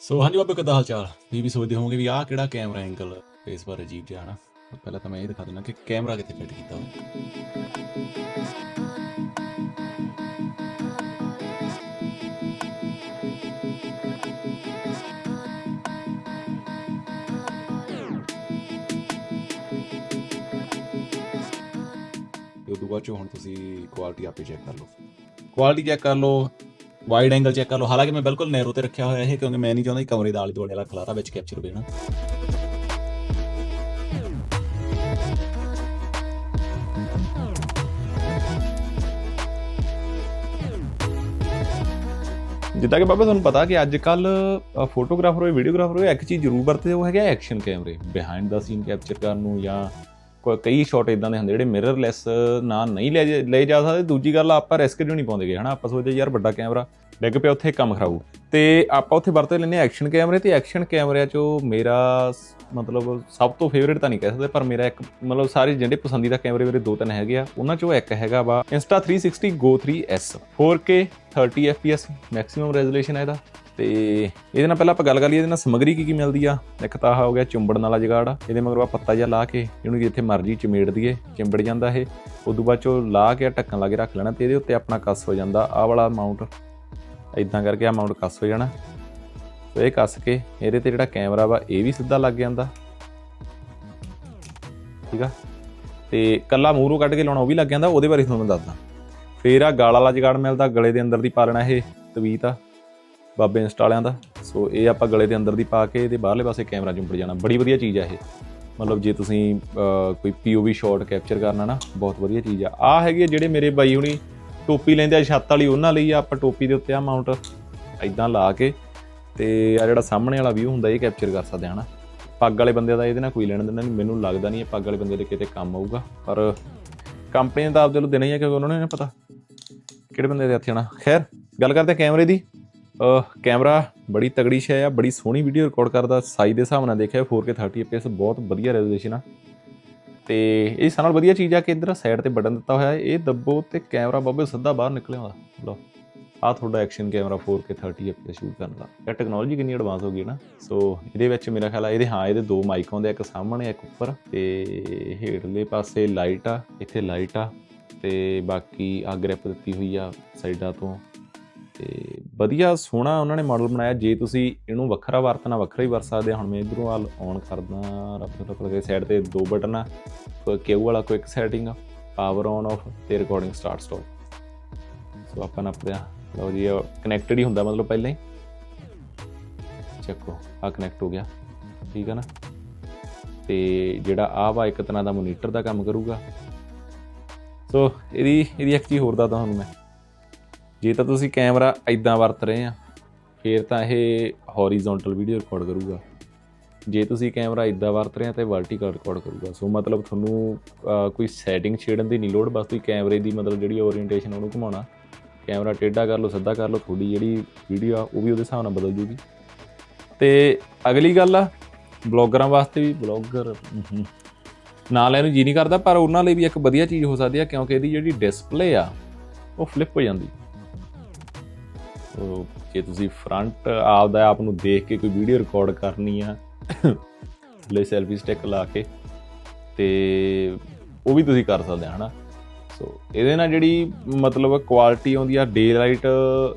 ਸੋ ਹਾਂਜੀ ਬਾਬੇ, ਕਿੱਦਾਂ ਹਾਲ ਚਾਲ ਤੁਸੀਂ ਵੀ ਸੋਚਦੇ ਹੋਵੋਗੇ ਵੀ ਆਹ ਕਿਹੜਾ ਕੈਮਰਾ ਐਂਗਲ ਇਸ ਬਾਰੇ ਅਜੀਬ ਜਿਹਾ, ਹਨਾ? ਪਹਿਲਾਂ ਤਾਂ ਮੈਂ ਇਹ ਦਿਖਾ ਦਿੰਦਾ ਕਿ ਕੈਮਰਾ ਕਿੱਥੇ ਫਿੱਟ ਕੀਤਾ ਹੋਇਆ ਤੇ ਉਦੋਂ ਬਾਅਦ ਚੋਂ ਹੁਣ ਤੁਸੀਂ ਕੁਆਲਿਟੀ ਆਪੇ ਚੈੱਕ ਕਰ ਲਓ। ਕੁਆਲਿਟੀ ਚੈੱਕ ਕਰ ਲਓ। ਵਾਈਡ ਐਂਗਲ ਚੈੱਕ ਕਰ ਲਓ। ਹਾਲਾਂਕਿ ਮੈਂ ਬਿਲਕੁਲ ਨੈਰੋ ਤੇ ਰੱਖਿਆ ਹੋਇਆ ਇਹ, ਕਿਉਂਕਿ ਮੈਂ ਨਹੀਂ ਚਾਹੁੰਦਾ ਕਿ ਕਮਰੇ ਦਾ ਆਲੇ ਦੁਆਲੇ ਵਾਲਾ ਖਲਾਰਾ ਵਿੱਚ ਕੈਪਚਰ ਹੋਵੇ ਨਾ ਜਿੱਦਾਂ ਕਿ ਬਾਬਾ ਤੁਹਾਨੂੰ ਪਤਾ ਕਿ ਅੱਜ ਕੱਲ ਫੋਟੋਗ੍ਰਾਫਰ ਹੋਏ ਵੀਡੀਓਗ੍ਰਾਫਰ ਹੋਏ, ਇੱਕ ਚੀਜ਼ ਜ਼ਰੂਰ ਵਰਤਦੇ ਉਹ ਹੈਗਾ ਐਕਸ਼ਨ ਕੈਮਰੇ ਬਿਹਾਈਂਡ ਦਾ ਸੀਨ ਕੈਪਚਰ ਕਰਨ ਨੂੰ ਜਾਂ ਕੋਈ ਕਈ ਸ਼ਾਟ ਇਦਾਂ ਦੇ ਹੁੰਦੇ ਜਿਹੜੇ ਮਿਰਰਲੈਸ ਨਾ ਨਹੀਂ ਲੈ ਜਾ- ਲਏ ਜਾ ਸਕਦੇ। ਦੂਜੀ ਗੱਲ ਆਪਾਂ ਰਿਸਕ ਕਿਉਂ ਨਹੀਂ ਪਾਉਂਦੇਗੇ ਹਨਾ? ਆਪਾਂ ਸੋਚਦੇ ਯਾਰ ਵੱਡਾ ਕੈਮਰਾ ਡਿੱਗ ਪਿਆ, ਉੱਥੇ ਕੰਮ ਖਰਾਬੂ। ਤੇ ਆਪਾਂ ਉੱਥੇ ਵਰਤੇ ਲੈਂਦੇ ਐਕਸ਼ਨ ਕੈਮਰੇ ਤੇ ਐਕਸ਼ਨ ਕੈਮਰਿਆਂ ਚੋਂ ਮੇਰਾ ਮਤਲਬ ਸਭ ਤੋਂ ਫੇਵਰੇਟ ਤਾਂ ਨਹੀਂ ਕਹਿ ਸਕਦੇ, ਪਰ ਮੇਰਾ ਇੱਕ ਮਤਲਬ ਸਾਰੇ ਜਿਹੜੇ ਪਸੰਦੀਦਾ ਕੈਮਰੇ ਮੇਰੇ ਦੋ ਤਿੰਨ ਹੈਗੇ ਆ। ਉਹਨਾਂ ਚੋਂ ਇੱਕ ਹੈਗਾ ਵਾ Insta 360 Go 3S 4K 30 fps maximum resolution ਹੈ ਇਹਦਾ। ਤੇ ਇਹਦੇ ਨਾਲ ਪਹਿਲਾਂ ਆਪਾਂ ਗੱਲ ਕਰ ਲਈਏ, ਇਹਦੇ ਨਾਲ ਸਮਗਰੀ ਕੀ ਕੀ ਮਿਲਦੀ ਆ? ਇੱਕ ਤਾਂ ਆਹ ਹੋ ਗਿਆ ਚੁੰਬੜਨ ਵਾਲਾ ਜਗਾੜ ਆ ਇਹਦੇ ਮਗਰੋਂ ਆ ਪੱਤਾ ਜਿਹਾ ਲਾ ਕੇ ਇਹਨੂੰ ਜਿੱਥੇ ਮਰਜ਼ੀ ਚਮੇੜ ਦਈਏ, ਚਿੰਬੜ ਜਾਂਦਾ ਇਹ। ਉਦੋਂ ਬਾਅਦ ਚੋਂ ਲਾ ਕੇ ਢੱਕਣ ਲਾ ਕੇ ਰੱਖ ਲੈਣਾ ਤੇ ਇਹਦੇ ਉੱਤੇ ਆਪਣਾ ਕੱਸ ਹੋ ਜਾਂਦਾ, ਆਹ ਵਾਲਾ ਮਾਊਂਟ ਇਦਾਂ ਕਰਕੇ ਆ ਮਾਊਂਟ ਕੱਸ ਹੋ ਜਾਣਾ। ਤੇ ਇਹ ਕੱਸ ਕੇ ਇਹਦੇ ਤੇ ਜਿਹੜਾ ਕੈਮਰਾ ਵਾ, ਇਹ ਵੀ ਸਿੱਧਾ ਲੱਗ ਜਾਂਦਾ। ਠੀਕ ਆ? ਤੇ ਕੱਲਾ ਮੂਹਰੋਂ ਕੱਢ ਕੇ ਲਾਉਣਾ, ਉਹ ਵੀ ਲੱਗ ਜਾਂਦਾ, ਉਹਦੇ ਬਾਰੇ ਤੁਹਾਨੂੰ ਮੈਂ ਦੱਸਦਾ। ਫੇਰ ਆ ਗਾਲ ਵਾਲਾ ਜਗਾੜ ਮਿਲਦਾ, ਗਲੇ ਦੇ ਅੰਦਰ ਦੀ ਪਾਲਣਾ ਇਹ ਤਵੀਤ ਆ। ਬਾਬੇ ਇੰਸਟਾ ਵਾਲਿਆਂ ਦਾ। ਸੋ ਇਹ ਆਪਾਂ ਗਲੇ ਦੇ ਅੰਦਰ ਦੀ ਪਾ ਕੇ ਇਹਦੇ ਬਾਹਰਲੇ ਪਾਸੇ ਕੈਮਰਾ ਚੁੰਪੜ ਜਾਣਾ। ਬੜੀ ਵਧੀਆ ਚੀਜ਼ ਆ ਇਹ। ਮਤਲਬ ਜੇ ਤੁਸੀਂ ਅਹ, ਕੋਈ ਪੀਓਵੀ ਸ਼ਾਟ ਕੈਪਚਰ ਕਰਨਾ ਨਾ ਬਹੁਤ ਵਧੀਆ ਚੀਜ਼ ਆ। ਆ ਹੈਗੀ ਆ ਜਿਹੜੇ ਮੇਰੇ ਬਾਈ ਹੁਣੀ ਟੋਪੀ ਲੈਂਦੇ ਆ ਛੱਤ ਵਾਲੀ ਉਹਨਾਂ ਲਈ ਆ ਆਪਾਂ ਟੋਪੀ ਦੇ ਉੱਤੇ ਆ ਮਾਊਂਟ। ਇਦਾਂ ਲਾ ਕੇ ਤੇ ਆ ਜਿਹੜਾ ਸਾਹਮਣੇ ਵਾਲਾ ਵਿਊ ਹੁੰਦਾ ਇਹ ਕੈਪਚਰ ਕਰ ਸਕਦੇ ਆ ਹਨਾ। ਪੱਗ ਵਾਲੇ ਬੰਦੇ ਦਾ ਇਹਦੇ ਨਾਲ ਕੋਈ ਲੈਣ ਦੇਣਾ ਨਹੀਂ ਮੈਨੂੰ ਲੱਗਦਾ ਨਹੀਂ ਇਹ ਪੱਗ ਵਾਲੇ ਬੰਦੇ ਦੇ ਕਿਤੇ ਕੰਮ ਆਊਗਾ। ਪਰ ਕੰਪਨੀ ਦਾ ਆਪ ਨੂੰ ਦੇਣਾ ਹੀ ਆ ਕਿਉਂਕਿ ਉਹਨਾਂ ਨੇ ਨਹੀਂ ਪਤਾ। ਕਿਹੜੇ ਬੰਦੇ ਦੇ ਹੱਥ ਆਣਾ ਖੈਰ ਗੱਲ ਕਰਦੇ ਕੈਮਰੇ ਦੀ। ਕੈਮਰਾ ਬੜੀ ਤਗੜੀ ਸ਼ੈ ਆ, ਬੜੀ ਸੋਹਣੀ ਵੀਡੀਓ ਰਿਕਾਰਡ ਕਰਦਾ ਸਾਈਜ਼ ਦੇ ਹਿਸਾਬ ਨਾਲ ਦੇਖਿਆ 4K 30 fps ਬਹੁਤ ਵਧੀਆ ਰੈਜ਼ੋਲੂਸ਼ਨ ਆ। ਤੇ ਇਹ ਸਾਨਾਲ ਵਧੀਆ ਚੀਜ਼ ਆ ਕਿ ਇਧਰ ਸਾਈਡ ਤੇ ਬਟਨ ਦਿੱਤਾ ਹੋਇਆ, ਇਹ ਦੱਬੋ ਤੇ ਕੈਮਰਾ ਬਾਬੇ ਸਿੱਧਾ ਬਾਹਰ ਨਿਕਲ ਆਉਂਦਾ ਲਓ ਆ ਤੁਹਾਡਾ action camera 4K 30 fps shoot ਕਰਨ ਦਾ। ਇਹ ਟੈਕਨੋਲੋਜੀ ਕਿੰਨੀ ਐਡਵਾਂਸ ਹੋ ਗਈ ਨਾ। ਸੋ ਇਹਦੇ ਵਿੱਚ ਮੇਰਾ ਖਿਆਲ ਆ, ਇਹਦੇ ਹਾਂ, ਇਹਦੇ ਦੋ ਮਾਈਕ ਆਉਂਦੇ ਇੱਕ ਸਾਹਮਣੇ, ਇੱਕ ਉੱਪਰ। ਤੇ ਹੇਠਲੇ ਪਾਸੇ ਲਾਈਟ ਆ, ਇੱਥੇ ਲਾਈਟ ਆ। ਤੇ ਬਾਕੀ ਆ ਗ੍ਰਿਪ ਦਿੱਤੀ ਹੋਈ ਆ ਸਾਈਡਾਂ ਤੋਂ। ਤੇ ਵਧੀਆ, ਸੋਹਣਾ ਉਹਨਾਂ ਨੇ ਮਾਡਲ ਬਣਾਇਆ। ਜੇ ਤੁਸੀਂ ਇਹਨੂੰ ਵੱਖਰਾ ਵਰਤਣਾ ਵੱਖਰਾ ਹੀ ਵਰਤ ਸਕਦੇ ਹੁਣ ਮੈਂ ਇਧਰੋਂ ਆਲ ਔਨ ਕਰਦਾ, ਰੱਬ ਰੱਬ ਲਗੇ ਸਾਈਡ ਤੇ ਦੋ ਬਟਨ ਆ। ਕੋਈ ਕਿਊ ਵਾਲਾ ਕੁਇਕ ਸੈਟਿੰਗ ਆ। ਪਾਵਰ ਔਨ ਆਫ ਤੇ ਰਿਕਾਰਡਿੰਗ ਸਟਾਰਟ ਸਟਾਪ ਸੋ ਆਪਾਂ ਨੱਪਦੇ ਆ। ਲਓ ਜੀ ਕਨੈਕਟਡ ਹੀ ਹੁੰਦਾ ਮਤਲਬ ਪਹਿਲਾਂ ਹੀ। ਚੱਕੋ ਆ ਕਨੈਕਟ ਹੋ ਗਿਆ। ਠੀਕ ਹੈ ਨਾ? ਤੇ ਜਿਹੜਾ ਆ ਵਾ ਇੱਕ ਤਰ੍ਹਾਂ ਦਾ ਮੋਨੀਟਰ ਦਾ ਕੰਮ ਕਰੂਗਾ। ਸੋ ਇਹਦੀ ਇਹਦੀ ਇੱਕ ਚੀਜ਼ ਹੋਰ ਦੱਸਦਾ ਤੁਹਾਨੂੰ ਮੈਂ। ਜੇ ਤਾਂ ਤੁਸੀਂ ਕੈਮਰਾ ਐਦਾਂ ਵਰਤ ਰਹੇ ਆ, ਫਿਰ ਤਾਂ ਇਹ ਹੌਰੀਜ਼ੌਂਟਲ ਵੀਡੀਓ ਰਿਕਾਰਡ ਕਰੂਗਾ। ਜੇ ਤੁਸੀਂ ਕੈਮਰਾ ਇਦਾਂ ਵਰਤ ਰਹੇ ਆ, ਤੇ ਵਰਟੀਕਲ ਰਿਕਾਰਡ ਕਰੂਗਾ। ਸੋ ਮਤਲਬ ਤੁਹਾਨੂੰ ਕੋਈ ਸੈਟਿੰਗ ਛੇੜਨ ਦੀ ਨਹੀਂ ਲੋੜ, ਬਸ ਤੁਸੀਂ ਕੈਮਰੇ ਦੀ ਮਤਲਬ ਜਿਹੜੀ ਓਰੀਐਂਟੇਸ਼ਨ ਉਹਨੂੰ ਘੁਮਾਉਣਾ। ਕੈਮਰਾ ਟੇਢਾ ਕਰ ਲਓ, ਸਿੱਧਾ ਕਰ ਲਓ, ਤੁਹਾਡੀ ਜਿਹੜੀ ਵੀਡੀਓ ਆ, ਉਹ ਵੀ ਉਹਦੇ ਹਿਸਾਬ ਨਾਲ ਬਦਲ ਜੂਗੀ। ਤੇ ਅਗਲੀ ਗੱਲ ਆ ਬਲੌਗਰਾਂ ਵਾਸਤੇ ਵੀ ਬਲੌਗਰ ਨਾਲ ਇਹਨੂੰ ਜੀ ਨਹੀਂ ਕਰਦਾ, ਪਰ ਉਹਨਾਂ ਲਈ ਵੀ ਇੱਕ ਵਧੀਆ ਚੀਜ਼ ਹੋ ਸਕਦੀ ਆ, ਕਿਉਂਕਿ ਇਹਦੀ ਜਿਹੜੀ ਡਿਸਪਲੇ ਆ, ਉਹ ਫਲਿੱਪ ਹੋ ਜਾਂਦੀ। ਸੋ ਜੇ ਤੁਸੀਂ ਫਰੰਟ ਆਪਦਾ ਆਪ ਨੂੰ ਦੇਖ ਕੇ ਕੋਈ ਵੀਡੀਓ ਰਿਕਾਰਡ ਕਰਨੀ ਆ। ਲੈ ਸੈਲਫੀ ਸਟਿਕ ਲਾ ਕੇ ਤੇ ਉਹ ਵੀ ਤੁਸੀਂ ਕਰ ਸਕਦੇ ਆ, ਹਨਾ? ਸੋ ਇਹਦੇ ਨਾਲ ਜਿਹੜੀ ਮਤਲਬ ਕੁਆਲਿਟੀ ਆਉਂਦੀ ਆ ਡੇ ਲਾਈਟ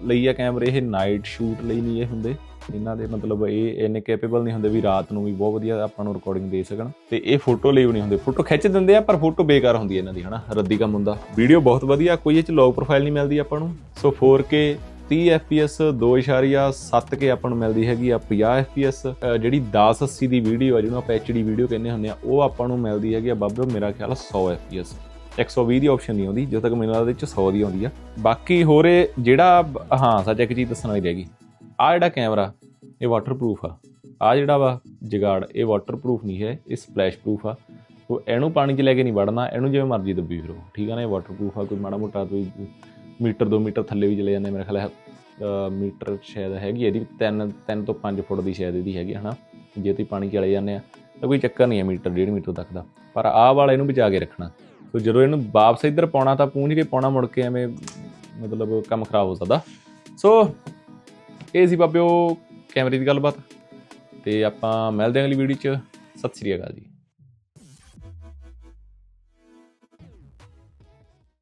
ਲਈ ਆ ਕੈਮਰੇ ਇਹ ਨਾਈਟ ਸ਼ੂਟ ਲਈ ਨਹੀਂ ਇਹ ਹੁੰਦੇ। ਇਹਨਾਂ ਦੇ ਮਤਲਬ ਇਹ ਇੰਨੇ ਕੈਪੇਬਲ ਨਹੀਂ ਹੁੰਦੇ ਵੀ ਰਾਤ ਨੂੰ ਵੀ ਬਹੁਤ ਵਧੀਆ ਆਪਾਂ ਨੂੰ ਰਿਕਾਰਡਿੰਗ ਦੇ ਸਕਣ। ਤੇ ਇਹ ਫੋਟੋ ਲਈ ਵੀ ਨਹੀਂ ਹੁੰਦੇ। ਫੋਟੋ ਖਿੱਚ ਦਿੰਦੇ ਆ, ਪਰ ਫੋਟੋ ਬੇਕਾਰ ਹੁੰਦੀ ਹੈ ਇਹਨਾਂ ਦੀ, ਹਨਾ? ਰੱਦੀ ਕੰਮ ਹੁੰਦਾ। ਵੀਡੀਓ ਬਹੁਤ ਵਧੀਆ, ਕੋਈ ਇਹ ਚ ਲੌਗ ਪ੍ਰੋਫਾਈਲ ਨਹੀਂ ਮਿਲਦੀ ਆਪਾਂ ਨੂੰ। ਸੋ 4K 30 fps 2.7K ਆਪਾਂ ਨੂੰ ਮਿਲਦੀ ਹੈਗੀ ਆ 50 fps ਅ, ਜਿਹੜੀ 1080 ਦੀ ਵੀਡੀਓ ਆ ਜਿਹਨੂੰ ਆਪਾਂ HD ਵੀਡੀਓ ਕਹਿੰਦੇ ਹੁੰਦੇ ਆ ਉਹ ਆਪਾਂ ਨੂੰ ਮਿਲਦੀ ਹੈਗੀ ਆ ਬਾਬੇ ਮੇਰਾ ਖਿਆਲ ਆ 100 fps 120 ਦੀ ਆਪਸ਼ਨ ਨਹੀਂ ਆਉਂਦੀ ਜਦੋਂ ਤੱਕ ਮੈਨੂੰ ਲੱਗਦਾ ਇਹ ਚ 100 ਦੀ ਆਉਂਦੀ ਆ। ਬਾਕੀ ਹੋਰ ਇਹ ਜਿਹੜਾ ਹਾਂ ਸੱਚ ਇੱਕ ਚੀਜ਼ ਦੱਸਣ ਵਾਲੀ ਰਹਿ ਗਈ। ਆ ਜਿਹੜਾ ਕੈਮਰਾ ਇਹ ਵਾਟਰਪ੍ਰੂਫ ਆ। ਆ ਜਿਹੜਾ ਵਾ ਜਗਾੜ ਇਹ ਵਾਟਰਪ੍ਰੂਫ ਨਹੀਂ ਹੈ ਇਹ ਸਪਲੈਸ਼ ਪ੍ਰੂਫ ਆ। ਉਹ ਇਹਨੂੰ ਪਾਣੀ 'ਚ ਲੈ ਕੇ ਨਹੀਂ ਵੜਨਾ ਇਹਨੂੰ ਜਿਵੇਂ ਮਰਜ਼ੀ ਦੱਬੀ ਫਿਰੋ। ਠੀਕ ਆ ਨਾ ਇਹ ਵਾਟਰਪ੍ਰੂਫ ਆ ਕੋਈ ਮਾੜਾ ਮੋਟਾ ਕੋਈ ਮੀਟਰ 2 ਮੀਟਰ ਥੱਲੇ ਵੀ ਚਲੇ ਜਾਂਦੇ ਮੇਰੇ ਖਿਆਲ ਹੈ ਮੀਟਰ ਸ਼ਾਇਦ ਹੈਗੀ ਇਹਦੀ 3 3 ਤੋਂ 5 ਫੁੱਟ ਦੀ ਸ਼ਾਇਦ ਇਹਦੀ ਹੈਗੀ ਹਨਾ? ਜੇ ਤੁਸੀਂ ਪਾਣੀ ਚਲੇ ਜਾਂਦੇ ਆ, ਤਾਂ ਕੋਈ ਚੱਕਰ ਨਹੀਂ ਹੈ ਮੀਟਰ 1.5 ਮੀਟਰ ਤੱਕ ਦਾ। ਪਰ ਆਹ ਵਾਲਾ ਇਹਨੂੰ ਬਚਾ ਕੇ ਰੱਖਣਾ। ਸੋ ਜਦੋਂ ਇਹਨੂੰ ਵਾਪਸ ਇੱਧਰ ਪਾਉਣਾ, ਤਾਂ ਪੂੰਝ ਕੇ ਪਾਉਣਾ ਮੁੜ ਕੇ ਐਵੇਂ, ਮਤਲਬ ਕੰਮ ਖਰਾਬ ਹੋ ਸਕਦਾ। ਸੋ ਇਹ ਸੀ ਬਾਬਿਓ ਕੈਮਰੇ ਦੀ ਗੱਲਬਾਤ। ਤੇ ਆਪਾਂ ਮਿਲਦੇ ਹਾਂ ਅਗਲੀ ਵੀਡੀਓ 'ਚ। ਸਤਿ ਸ੍ਰੀ ਅਕਾਲ ਜੀ।